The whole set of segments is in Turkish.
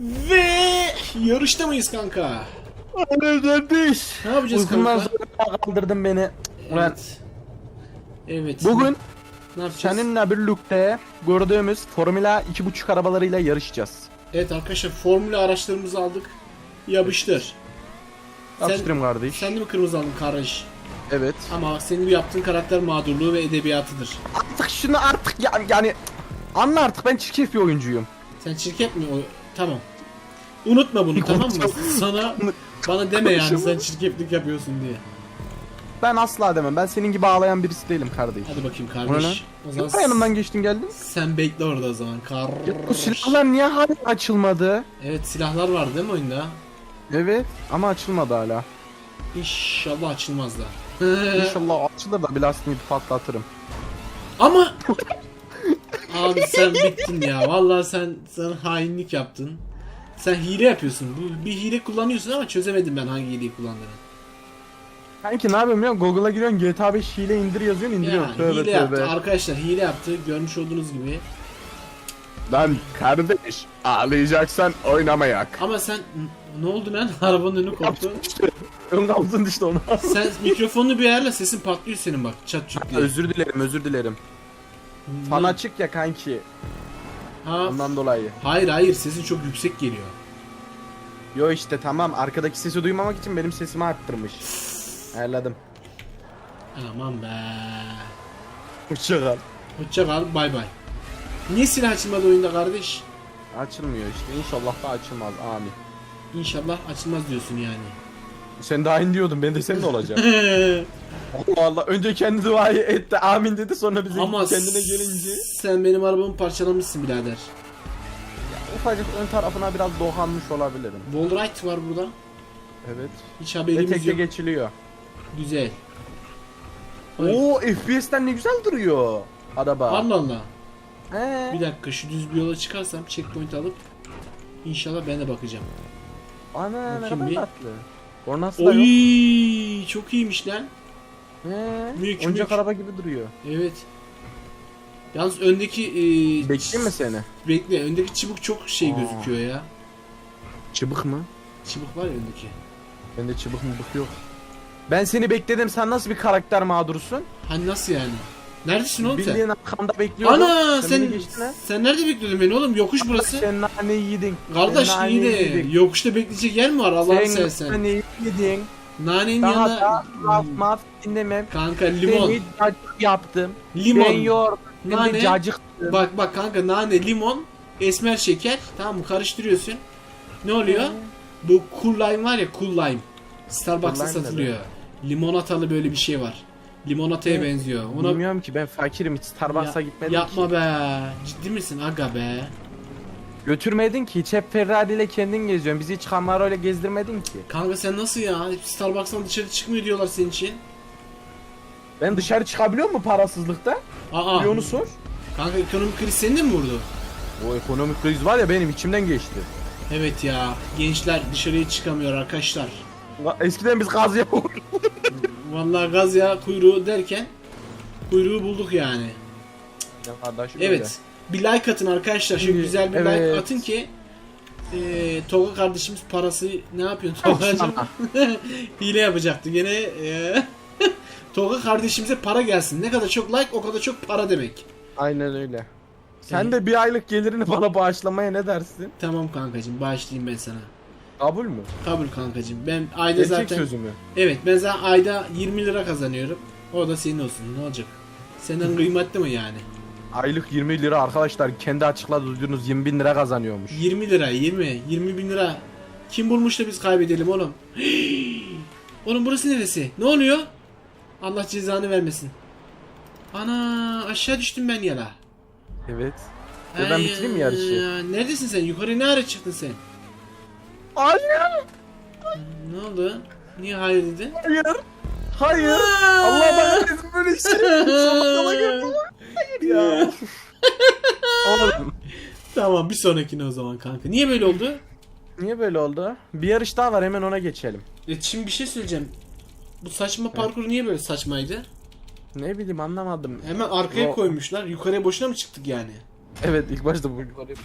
Ve yarışta mıyız kanka? Kardeş. Ne yapacağız Uykumdan kanka? sonra kaldırdın beni. Ulan Evet. Evet. bugün ne yapacağız? seninle birlikte gördüğümüz Formula 2.5 arabalarıyla yarışacağız. Evet arkadaşlar formüle araçlarımızı aldık. Yapıştır. Sen- Yapıştırım kardeş. Sen de mi kırmızı aldın kardeş? Evet. Ama senin bu yaptığın karakter mağdurluğu ve edebiyatıdır. Artık şunu artık ya, yani anla artık ben çirkef bir oyuncuyum. Sen çirkef mi? O... Tamam. Unutma bunu tamam mı? Sana bana deme yani sen çirkeflik yapıyorsun diye. Ben asla demem. Ben senin gibi ağlayan birisi değilim kardeş. Hadi bakayım kardeş. O zaman Niye yanımdan geçtin geldin? sen bekle orada o zaman. Ya, bu silahlar niye hala açılmadı? Evet silahlar var değil mi oyunda? Evet ama açılmadı hala. İnşallah açılmazlar. İnşallah açılır da bir lastiğini patlatırım. Ama Abi sen bittin ya. Vallahi sen sen hainlik yaptın. Sen hile yapıyorsun. Bu bir hile kullanıyorsun ama çözemedim ben hangi hileyi kullandığını. Kanki ne yapayım ya Google'a giriyorsun GTA 5 hile indir yazıyorsun Ya indiriyorsun. tövbe hile yaptı. tövbe. Arkadaşlar hile yaptı. Görmüş olduğunuz gibi. Lan kardeş ağlayacaksan oynamayak. Ama sen ne oldu lan? Arabanın önü koptu. Ön kaptın işte onu. sen mikrofonunu bir ayarla sesin patlıyor senin bak. Çat çut diye. özür dilerim özür dilerim. Fan açık ya kanki Ha, ondan dolayı. hayır hayır sesin çok yüksek geliyor. Yo işte tamam arkadaki sesi duymamak için benim sesimi arttırmış. Ayarladım. Aman be. Hoşçakal. Hoşça kal bay bay. Niye silah açılmadı oyunda kardeş? Açılmıyor işte inşallah da açılmaz amin. İnşallah açılmaz diyorsun yani. Sen daha in diyordun ben de senin olacak. Allah Allah önce kendi duayı etti amin dedi sonra bize Ama kendine gelince. sen benim arabamı parçalamışsın birader. Ufacık ön tarafına biraz dokanmış olabilirim. Wallride var burada. Evet. Hiç Ve haberimiz tekte yok. geçiliyor. Güzel. Ay. Oo FPS'ten ne güzel duruyor araba. Allah Allah. He. Bir dakika şu düz bir yola çıkarsam checkpoint alıp inşallah ben de bakacağım. Ana ne Bakayım kadar bir. tatlı. Kornası da yok. Oy çok iyiymiş lan. He. Oyuncak araba gibi duruyor. Evet. Yalnız öndeki e, Bekleyeyim mi seni? Bekle. Öndeki çubuk çok şey Aa. gözüküyor ya. Çıbık mı? Çubuk var ya öndeki. Bende çıbık mı yok. Ben seni bekledim. Sen nasıl bir karakter mağdurusun? Hani nasıl yani? Neredesin oğlum sen? Bildiğin arkamda bekliyordum. Ana sen sen nerede bekliyordun beni oğlum? Yokuş burası. Sen naneyi yedin. Kardeş Sen iyi naneyi de yedin. yokuşta bekleyecek yer mi var Allah'ını Sen seversen? naneyi yedin. Nanenin Daha yanına da laf maf dinlemem. kanka limon. Seni cacık yaptım. Limon. Ben yoğurdum. Sen Nane. de cacıktın. Bak bak kanka nane, limon, esmer şeker. Tamam mı? Karıştırıyorsun. Ne oluyor? Bu cool lime var ya cool lime. Starbucks'ta Cool satılıyor. Limonatalı böyle bir şey var. Limonataya Evet. benziyor. Ona Bilmiyorum ki ben fakirim hiç Starbucks'a Ya- gitmedim Yapma ki. be. Ciddi misin aga be? Götürmedin ki hiç hep Ferrari ile kendin geziyorsun. Bizi hiç Camaro ile gezdirmedin ki. Kanka sen nasıl ya? Hep Starbucks'tan dışarı çıkmıyor diyorlar senin için. Ben dışarı çıkabiliyor mu parasızlıkta? Aa. Bir onu sor. Kanka ekonomik kriz seni de mi vurdu? O ekonomik kriz var ya benim içimden geçti. Evet ya. Gençler dışarıya çıkamıyor arkadaşlar. Eskiden biz gaz yapıyorduk. Vallahi gaz ya kuyruğu derken kuyruğu bulduk yani. Kardeşim Evet. Bir like atın arkadaşlar. Şimdi, güzel bir evet. like atın ki eee Tolga kardeşimiz parası ne yapıyorsun Tolga'cığım? Hile yapacaktı gene. eee, Tolga kardeşimize para gelsin. Ne kadar çok like o kadar çok para demek. Aynen öyle. Sen de bir aylık gelirini bana bağışlamaya ne dersin? Tamam kankacığım bağışlayayım ben sana. Kabul mü? Kabul kankacığım. Ben ayda Gerçek zaten sözü mü? Evet ben zaten ayda 20 lira kazanıyorum. O da senin olsun. Ne olacak? Senden kıymetli mi yani? Aylık 20 lira arkadaşlar kendi açıkladı duyduğunuz 20 bin lira kazanıyormuş. 20 lira 20 20 bin lira. Kim bulmuş da biz kaybedelim oğlum? oğlum burası neresi? Ne oluyor? Allah cezanı vermesin. Ana aşağı düştüm ben yala. Evet. Ve ben bitireyim mi yarışı? Neredesin sen? Yukarı ne ara çıktın sen? Hayır. Ne oldu? Niye hayır dedin? Hayır. Hayır. Allah bana izin böyle kadar Hayır ya. Oğlum. Tamam bir sonrakine o zaman kanka. Niye böyle oldu? Niye böyle oldu? Bir yarış daha var hemen ona geçelim. E şimdi bir şey söyleyeceğim. Bu saçma parkur niye böyle saçmaydı? Ne bileyim anlamadım. Hemen arkaya O- koymuşlar. Yukarıya boşuna mı çıktık yani? Evet ilk başta bu.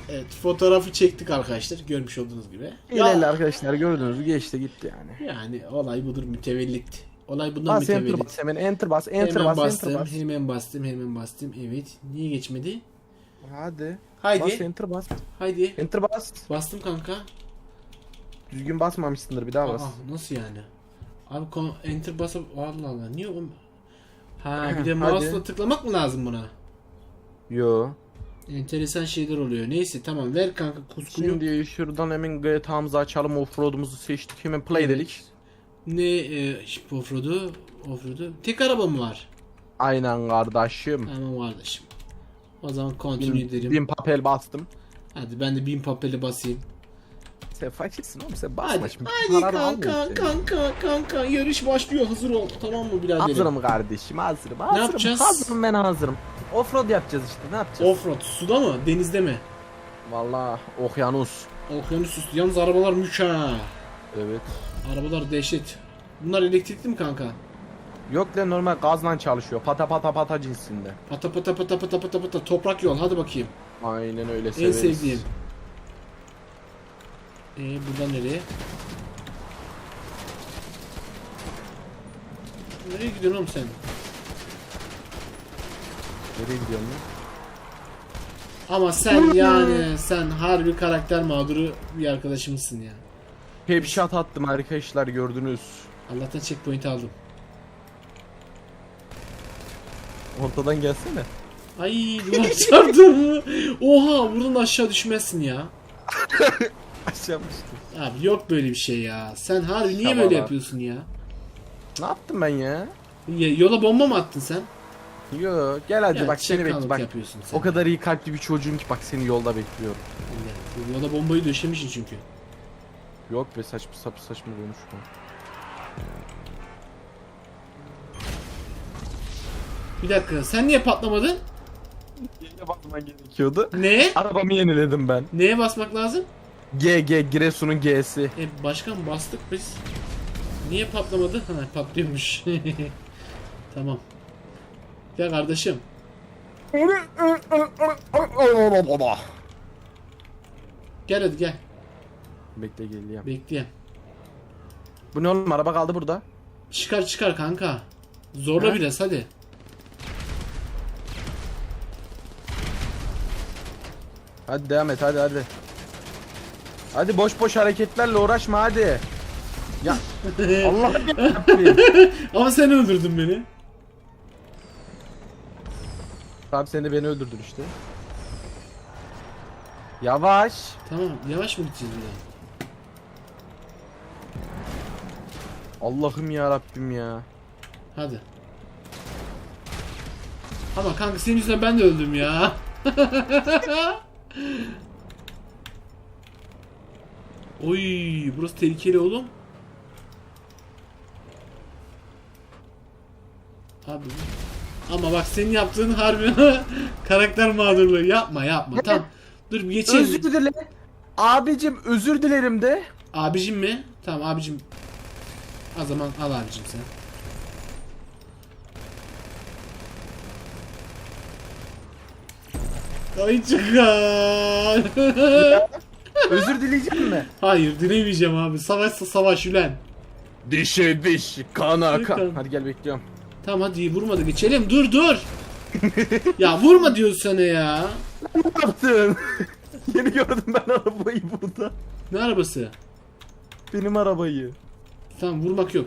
Evet fotoğrafı çektik arkadaşlar görmüş olduğunuz gibi. İlerle arkadaşlar gördünüz mü geçti gitti yani. Yani olay budur mütevellit. Olay bundan Bas enter mütevellit. bas hemen enter bas enter Hemen bas bastım, enter bas. hemen bastım, hemen bastım. Evet. Niye geçmedi? Hadi. Haydi, Bas enter bas. haydi. Enter bas. Bastım kanka. Düzgün basmamışsındır bir daha bas. Aa, nasıl yani? Abi enter basıp Allah Allah niye o Ha bir de mouse'la tıklamak mı lazım buna? Yo. Enteresan şeyler oluyor. Neyse tamam ver kanka kuskuyu. Şimdi şuradan hemen GTA'mızı açalım offroad'umuzu seçtik hemen play Evet. dedik. Ne e, offroad'u? Offroad'u. Tek araba mı var? Aynen kardeşim. Tamam kardeşim. O zaman continue Bin, edelim. bin papel bastım. Hadi ben de bin papeli basayım. Sen fakirsin oğlum sen basma Hadi, şimdi. hadi Paranı kanka almıyorsun. kanka kanka yarış başlıyor hazır ol. Tamam mı biraderim? Hazırım kardeşim hazırım hazırım. yapacağız? Hazırım ben hazırım. Offroad yapacağız işte ne yapacağız? Offroad suda mı denizde mi? Valla okyanus. Okyanus üstü. Yalnız arabalar mükemmel. Evet. Arabalar dehşet. Bunlar elektrikli mi kanka? Yok lan normal gazla çalışıyor. Pata pata pata cinsinde. Pata pata pata pata pata pata toprak yol hadi bakayım. Aynen öyle En severiz. sevdiğim. Ee buradan nereye? Nereye gidiyorsun oğlum sen? Nereye gidiyorsun lan? Ama sen yani sen harbi karakter mağduru bir arkadaşımızsın ya. Headshot attım arkadaşlar gördünüz. Allah'tan checkpoint aldım. Ortadan gelsene. Ay duvar çarptım. Oha buradan aşağı düşmezsin ya. Aşağımıştım. Abi yok böyle bir şey ya. Sen harbi niye Tamam böyle abi. yapıyorsun ya? Ne yaptım ben ya? Ya, Yola bomba mı attın sen? Yo gel hadi Ya, bak seni çakallık bekle bak. yapıyorsun sen. O kadar iyi kalpli bir çocuğum ki bak seni yolda bekliyorum. Ya, Yola bombayı döşemişsin çünkü. Yok be saçma sapı saçma konuşma. Bir dakika sen niye patlamadın? Yine basman gerekiyordu. Neye? Arabamı yeniledim ben. Neye basmak lazım? G G Giresun'un G'si. E başkan bastık biz. Niye patlamadı? Ha patlıyormuş. tamam. Gel kardeşim. Gel hadi gel. Bekle geliyorum. Bekleyen. Bu ne oğlum araba kaldı burada. Çıkar çıkar kanka. Zorla Ha? biraz hadi. Hadi devam et hadi hadi. Hadi boş boş hareketlerle uğraşma hadi. Ya Allah. Ama sen öldürdün beni. Tamam sen de beni öldürdün işte. Yavaş. Tamam yavaş mı gideceğiz buradan? Allah'ım ya Rabbim ya. Hadi. Ama kanka senin yüzünden ben de öldüm ya. Oy, burası tehlikeli oğlum. Abi. Ama bak senin yaptığın harbi karakter mağdurluğu. Yapma yapma. Tamam. Dur bir geçelim. Özür dile. Abicim özür dilerim de. Abicim mi? Tamam abicim. O zaman al abicim sen. Ay çıkar. özür dileyecek mi? Hayır dilemeyeceğim abi. Savaşsa savaş ülen. Dişe diş, kana kan. Hadi gel bekliyorum. Tamam hadi vurmadı geçelim. Dur dur. ya vurma diyor sana ya. Ne yaptın? Yeni gördüm ben arabayı burada. Ne arabası? Benim arabayı. Tamam vurmak yok.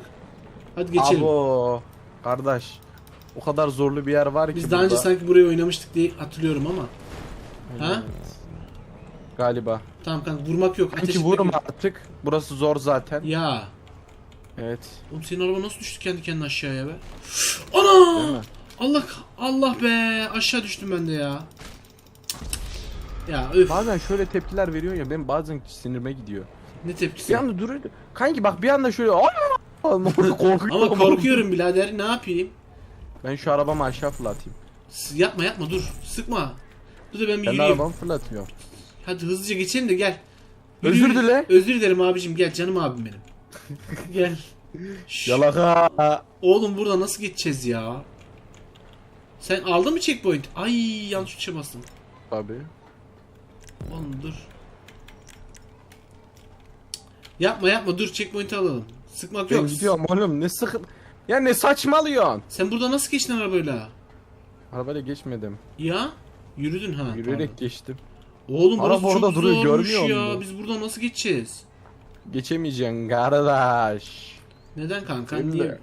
Hadi geçelim. Abo. Kardeş. O kadar zorlu bir yer var ki Biz daha önce burada. sanki burayı oynamıştık diye hatırlıyorum ama. Ha? Galiba. Tamam kanka vurmak yok. Ateş etmek vurma yok. artık. Burası zor zaten. Ya. Evet. Oğlum senin araba nasıl düştü kendi kendine aşağıya be? Ana! Allah Allah be aşağı düştüm ben de ya. Ya öf Bazen şöyle tepkiler veriyor ya ben bazen sinirime gidiyor. ne Bir tepkisi. anda duruyor. Kanki bak bir anda şöyle. Ama korkuyorum birader ne yapayım? Ben şu arabamı aşağı fırlatayım. S- Yapma yapma dur sıkma. Dur da ben bir Ben yürüyeyim. arabamı fırlatıyorum. Hadi hızlıca geçelim de gel. Özür Yürü- dile. Özür dilerim abicim gel canım abim benim. gel. Şş, Yalaka. Oğlum burada nasıl geçeceğiz ya? Sen aldın mı checkpoint? Ay yanlış tuşa bastım. Tabii. Oğlum dur. Yapma yapma dur checkpoint alalım. Sıkmak Ben yok. gidiyorum oğlum ne sıkı... Ya ne saçmalıyorsun? Sen burada nasıl geçtin arabayla? Arabayla geçmedim. Ya? Yürüdün ha. Yürüyerek geçtim. pardon. Oğlum Araba burası çok orada duruyor, zormuş görmüyor ya. musun? Biz buradan nasıl geçeceğiz? Geçemeyeceksin kardeş. Neden kanka? Sen niye? de-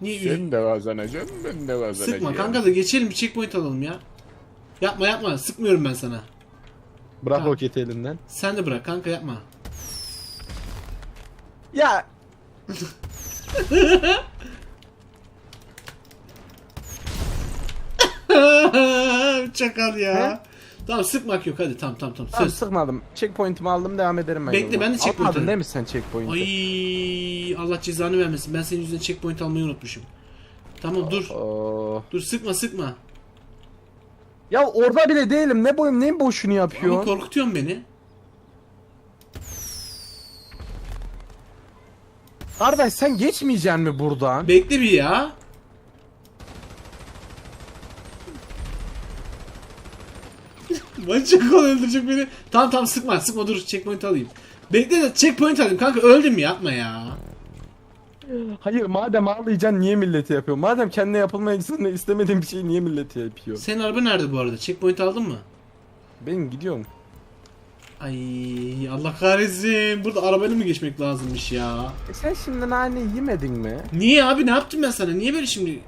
Niye? Sen de kazanacaksın ben de kazanacağım. Sıkma kanka da geçelim bir checkpoint alalım ya. Yapma yapma sıkmıyorum ben sana. Bırak Ha. roketi elinden. Sen de bırak kanka yapma. Ya Çakal ya. Tamam sıkmak yok hadi tamam tamam tamam. tamam Söz. sıkmadım. Checkpoint'imi aldım devam ederim ben. Bekle, yoluma. ben de checkpoint Almadın alayım. değil mi sen checkpoint'i? Ay Allah cezanı vermesin. Ben senin yüzünden checkpoint almayı unutmuşum. Tamam dur. Oo. Dur sıkma sıkma. Ya orada bile değilim. Ne boyum neyin boşunu Ama yapıyor? korkutuyorsun beni. Kardeş sen geçmeyeceksin mi buradan? Bekle bir ya. Lan çakal öldürecek beni. Tamam tamam sıkma sıkma dur checkpoint alayım. Bekle de checkpoint alayım kanka öldüm yapma ya. Hayır madem ağlayacaksın niye milleti yapıyor? Madem kendine yapılmak istemediğin bir şeyi niye milleti yapıyor? Senin araba nerede bu arada? Checkpoint aldın mı? Ben gidiyorum. Ay Allah kahretsin. Burada arabayla mı geçmek lazımmış ya? E sen şimdi nane yemedin mi? Niye abi ne yaptım ben sana? Niye böyle şimdi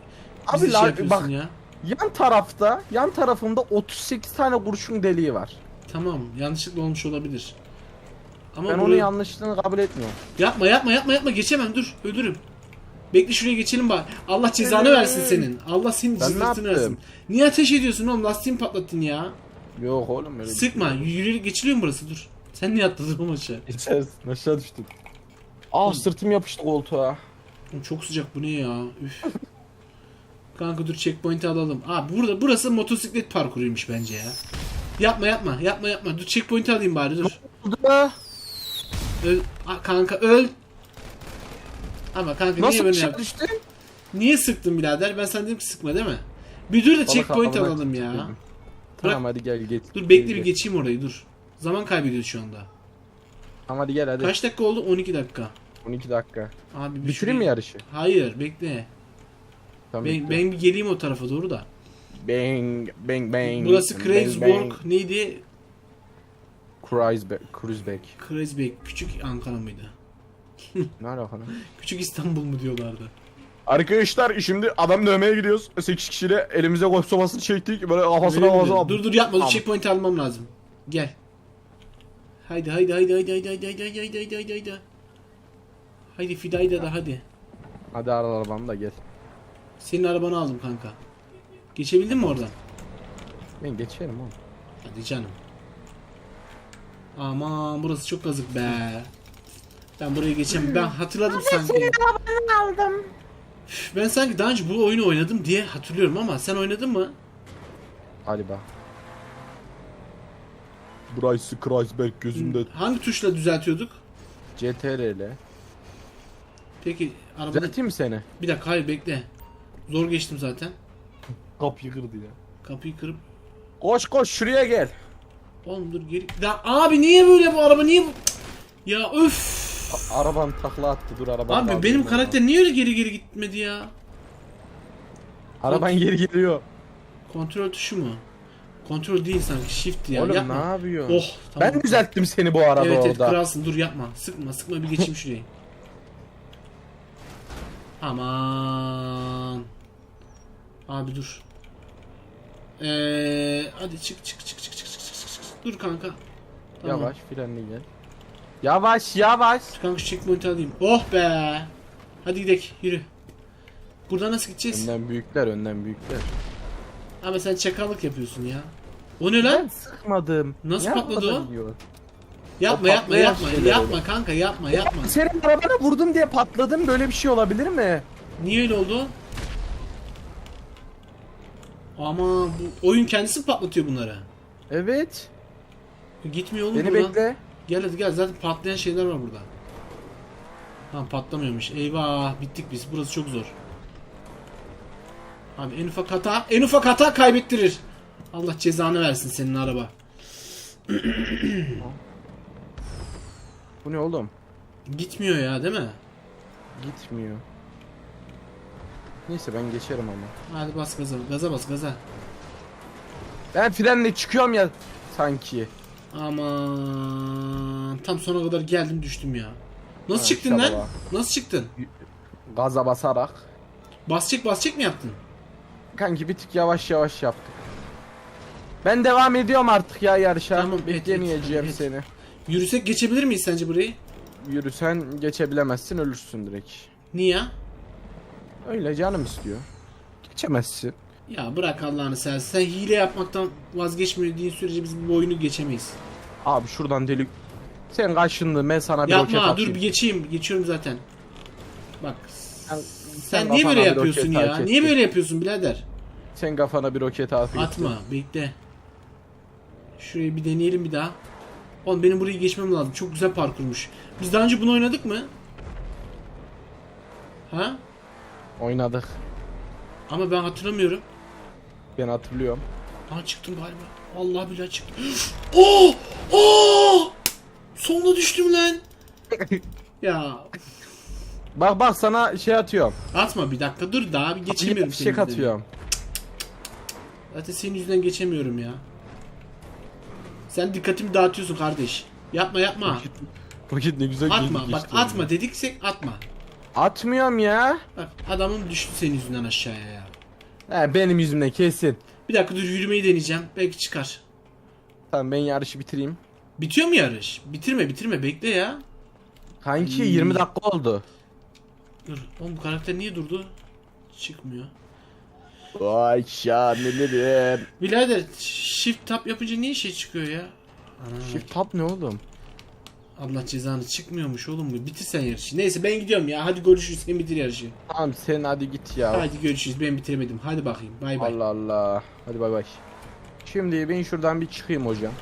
Abi bizi la- şey yapıyorsun bak- ya? Yan tarafta, yan tarafımda 38 tane kurşun deliği var. Tamam yanlışlıkla olmuş olabilir. Ama ben burayı- onun yanlışlığını kabul etmiyorum. Yapma yapma yapma yapma geçemem dur ölürüm. Bekle şuraya geçelim bari. Allah cezanı versin senin. Allah senin Ben ne cızırtını yaptım? versin. Niye ateş ediyorsun oğlum? Lastiğimi patlattın ya. Yok oğlum öyle bir Sıkma. Yürü geçiliyor mu burası? Dur. Sen niye atladın oğlum aşağı? Geçeceğiz. Aşağı düştüm. Aa sırtım yapıştı koltuğa. Oğlum Çok sıcak bu ne ya? Üf. Kanka dur checkpoint'i alalım. Aa burada burası motosiklet parkuruymuş bence ya. Yapma yapma yapma yapma. Dur checkpoint'i alayım bari dur. Burada Öl. Aa, kanka öl. Ama kanka nasıl niye böyle aşağı yaptın? düştün? Niye sıktın birader? Ben sana dedim ki sıkma değil mi? Bir dur da Baba checkpoint alalım ya. dedim. Tamam hadi gel geç. Dur bekle bir geçeyim orayı dur. Zaman kaybediyoruz şu anda. Tamam hadi gel hadi. Kaç dakika oldu? 12 dakika. 12 dakika. Abi Bitireyim mi şurayı- yarışı? Hayır bekle. Tamam. Ben, bitti. ben bir geleyim o tarafa doğru da. Bang bang bang. Burası bang. neydi? Kreuzberg. Kreuzberg. Kreuzberg küçük Ankara mıydı? Ne alaka lan? Küçük İstanbul mu diyorlardı? Arkadaşlar şimdi adam dövmeye gidiyoruz. 8 kişiyle elimize golf sopasını çektik. Böyle kafasına Öyle mi kafasına? Dur dur yapma dur Tamam. checkpoint almam lazım. Gel. Haydi haydi haydi haydi haydi haydi haydi haydi haydi haydi haydi haydi. Haydi Fidayda da hadi. Hadi ara arabanı da gel. Senin arabanı aldım kanka. Geçebildin mi oradan? Ben geçerim oğlum. Hadi canım. Aman burası çok kazık be. Ben buraya geçemem. Ben hatırladım sanki. aldım. Üf, Ben sanki daha önce bu oyunu oynadım diye hatırlıyorum ama sen oynadın mı? Hadi bak. Bryce Kreuzberg gözümde. Hangi tuşla düzeltiyorduk? CTRL. Peki arabada... Düzelteyim mi seni? Bir dakika hayır bekle. Zor geçtim zaten. Kapıyı kırdı ya. Kapıyı kırıp... Koş koş şuraya gel. Oğlum dur geri... Ya abi niye böyle bu araba niye bu... Ya öf. A- araban takla attı dur araban. Abi benim karakter niye öyle geri geri gitmedi ya? Araban geri geliyor. Kontrol tuşu mu? Kontrol değil sanki shift ya. Oğlum yapma. ne yapıyorsun? Oh tamam. Ben düzelttim seni bu arada Evet evet orada. kralsın dur yapma. Sıkma sıkma bir geçeyim şurayı. Aman. Abi dur. Ee, hadi çık çık çık çık çık çık çık çık. Dur kanka. Tamam. Yavaş frenli gel. Yavaş yavaş. Kanka şu checkpoint'i alayım. Oh be. Hadi gidelim yürü. Buradan nasıl gideceğiz? Önden büyükler önden büyükler. Ama sen çakallık yapıyorsun ya. O ne lan? Ben sıkmadım. Nasıl patladı o? gidiyor? Yapma o yapma patlayan yapma. şeyler Yapma kanka yapma yapma. Senin arabana vurdum diye patladım böyle bir şey olabilir mi? Niye öyle oldu? Ama bu oyun kendisi patlatıyor bunları? Evet. Gitmiyor oğlum Beni buradan. bekle. Gel hadi gel zaten patlayan şeyler var burada. Tamam patlamıyormuş. Eyvah bittik biz. Burası çok zor. Abi en ufak hata en ufak hata kaybettirir. Allah cezanı versin senin araba. Bu ne oğlum? Gitmiyor ya değil mi? Gitmiyor. Neyse ben geçerim ama. Hadi bas gaza. Gaza bas gaza. Ben frenle çıkıyorum ya sanki. Aman tam sona kadar geldim düştüm ya. Nasıl Ha, çıktın lan? Nasıl çıktın? Gaza basarak. Basçık basçık mı yaptın? Kanki bir tık yavaş yavaş yaptık. Ben devam ediyorum artık ya yarışa. Tamam, et, et, Beklemeyeceğim et. seni. Yürüsek geçebilir miyiz sence burayı? Yürüsen geçebilemezsin ölürsün direkt. Niye? Öyle canım istiyor. Geçemezsin. Ya bırak Allah'ını seversen. Sen hile yapmaktan vazgeçmediğin sürece biz bu oyunu geçemeyiz. Abi şuradan delik. Sen kaşındın ben sana bir roket Yapma dur atayım. bir geçeyim. Geçiyorum zaten. Bak. Sen, Sen, niye böyle kafana bir yapıyorsun roket ya? hak Niye ettin. böyle yapıyorsun birader? Sen kafana bir roket atayım. Atma bekle. Şurayı bir deneyelim bir daha. Oğlum benim burayı geçmem lazım. Çok güzel parkurmuş. Biz daha önce bunu oynadık mı? Ha? Oynadık. Ama ben hatırlamıyorum. Ben hatırlıyorum. Aa çıktım galiba. Allah billahi çıktım. Oo! Oo! Sonuna düştüm lan. ya Bak bak sana şey atıyorum. atma bir dakika dur daha bir geçemiyorum Bir şey atıyorum. Zaten senin yüzünden geçemiyorum ya. Sen dikkatimi dağıtıyorsun kardeş. Yapma yapma. Roket ne güzel Atma bak atma dediksek atma. Atmıyorum ya. Bak adamım düştü senin yüzünden aşağıya ya. He benim yüzümden kesin. Bir dakika dur yürümeyi deneyeceğim. Belki çıkar. Tamam ben yarışı bitireyim. Bitiyor mu yarış? Bitirme bitirme bekle ya. Kanki Hmm. 20 dakika oldu. Dur. Oğlum bu karakter niye durdu? Çıkmıyor. Vay şanlılarım. Birader shift tap yapınca niye şey çıkıyor ya? Ana, Shift tab ne oğlum? Allah cezanı çıkmıyor oğlum bu. Bitir sen yarışı. Neyse ben gidiyorum ya. Hadi görüşürüz. Sen bitir yarışı. Tamam sen hadi git ya. Hadi görüşürüz. Ben bitiremedim. Hadi bakayım. Bay bay. Allah Allah. Hadi bay bay. Şimdi ben şuradan bir çıkayım hocam.